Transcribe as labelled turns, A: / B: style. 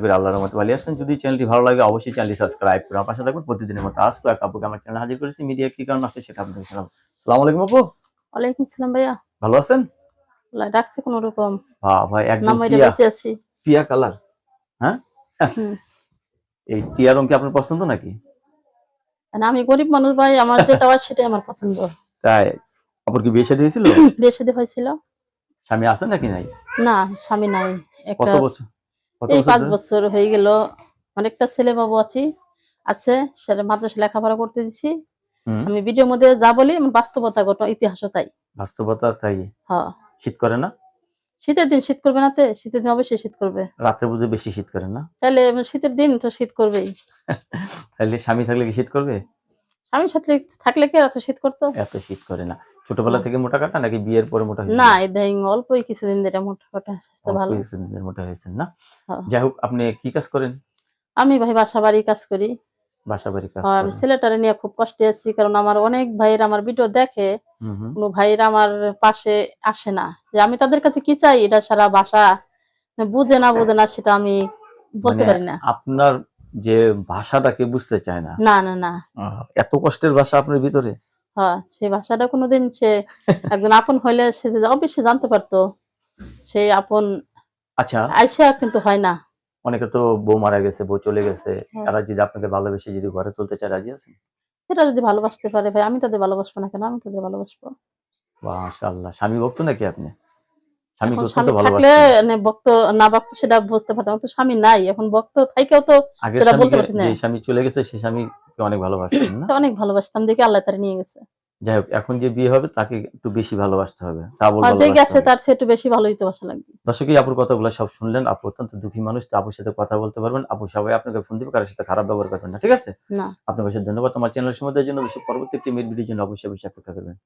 A: এবার আল্লাহর রহমতে ভালো আছেন। যদি চ্যানেলটি ভালো লাগে অবশ্যই চ্যানেলটি সাবস্ক্রাইব করে পাশে থাকবেন প্রতিদিনের মতো আসব এক আপুকে আমার চ্যানেল হাজির করেছি। মিডিয়া কি কারণ আসছে সেটা আপনাদের শোনাবো সালাম আলাইকুম আপু।
B: ওয়ালাইকুম সালাম ভাইয়া।
A: ভালো আছেন?
B: ডাকছে কোন রকম।
A: হ্যাঁ ভাই একদম টিয়া।
B: আছি।
A: টিয়া কালার হ্যাঁ? এই টিয়া রং কি আপনার পছন্দ নাকি?
B: আর আমি গরিব মানুষ ভাই আমার যেটা হয় সেটাই আমার পছন্দ।
A: তাই? আপুর কি বিয়ে শাদী হয়েছিল?
B: বিয়ে শাদী হয়েছিল।
A: স্বামী আছে নাকি নাই?
B: না স্বামী নাই।
A: কত বছর?
B: এই পাঁচ বছর হয়ে গেল অনেকটা ছেলে বাবু আছি আছে সেটা মাদ্রাসা লেখাপড়া করতে দিছি। আমি ভিডিওর মধ্যে যা বলি বাস্তবতা ঘটনা ইতিহাসও তাই।
A: বাস্তবতা তাই?
B: হ্যাঁ
A: শীত করে না?
B: শীতের দিন শীত করবে না তে? শীতের দিন অবশ্যই শীত করবে।
A: রাত্রে বুঝে বেশি শীত করে না?
B: তাহলে শীতের দিন তো শীত করবেই।
A: তাহলে স্বামী থাকলে কি শীত করবে?
B: স্বামীর সাথে থাকলে কি এত শীত করতো?
A: এত শীত করে না। ছোটবেলা থেকে মোটা কাটা নাকি বিয়ের পরে মোটা হয়েছে
B: না ইদানিং অল্পই কিছুদিন ধরে মোটা কাটা স্বাস্থ্য ভালো।
A: কিছুদিন ধরে মোটা হয়েছেন না?
B: হ্যাঁ।
A: যাই হোক আপনি কি কাজ করেন?
B: আমি ভাই বাসা বাড়ি কাজ করি।
A: বাসা বাড়ি কাজ
B: আর ছেলেটারে নিয়ে খুব কষ্টে আছি কারণ আমার অনেক ভাইয়ের আমার ভিডিও দেখে। কোনো ভাইয়ের আমার পাশে আসে না। যে আমি তাদের কাছে কি চাই? এটা সারা ভাষা বুঝে না বুঝে না সেটা আমি বলতে
A: মানে
B: পারি না।
A: আপনার যে ভাষাটাকে বুঝতে চায় না।
B: না না না।
A: এত কষ্টের ভাষা আপনার ভিতরে?
B: হ্যাঁ সেই ভাষাটা কোনোদিন সে একজন আপন হইলে সে অবশ্যই জানতে পারতো। সেই আপন
A: আচ্ছা।
B: আইসা কিন্তু হয় না।
A: অনেকে তো বউ মারা গেছে বউ চলে গেছে।
B: হ্যাঁ।
A: তারা যদি আপনাকে ভালোবেসে যদি ঘরে তুলতে চায় রাজি আছেন?
B: সেটা যদি ভালোবাসতে পারে ভাই আমি তাদের ভালোবাসবো না কেন? আমি তাদের ভালোবাসবো।
A: মাশাআল্লাহ। স্বামী ভক্ত নাকি আপনি? স্বামী তো
B: থাকলে
A: ভালোবাসেন
B: মানে ভক্ত না ভক্ত সেটা বুঝতে পারতাম। তো স্বামী নাই। এখন ভক্ত থাইকেও তো সেটা বলতে পারছি না।
A: যে স্বামী চলে গেছে সেই স্বামীকে অনেক ভালোবাসতেন না?
B: তো অনেক ভালোবাসতাম। দেখে আল্লাহ তারা নিয়ে গেছে।
A: যাই হোক এখন যে বিয়ে হবে তাকে একটু বেশি ভালোবাসতে হবে। ডাবল
B: আর যে গেছে তার চেয়ে একটু বেশি ভালোই তো বাসা লাগবে।
A: দর্শকই আপুর কথাগুলো সব শুনলেন। আপু অত্যন্ত দুঃখী মানুষ। তো আপুর সাথে কথা বলতে পারবেন। আপু সবাই আপনাকে ফোন দিবে কারোর সাথে খারাপ ব্যবহার করবেন না ঠিক আছে?
B: না।
A: আপনার কাছে ধন্যবাদ। আমার চ্যানেল সম্বন্ধের জন্য পরবর্তী একটি ভিডিওর জন্য অবশ্যই অবশ্যই অপেক্ষা করবেন।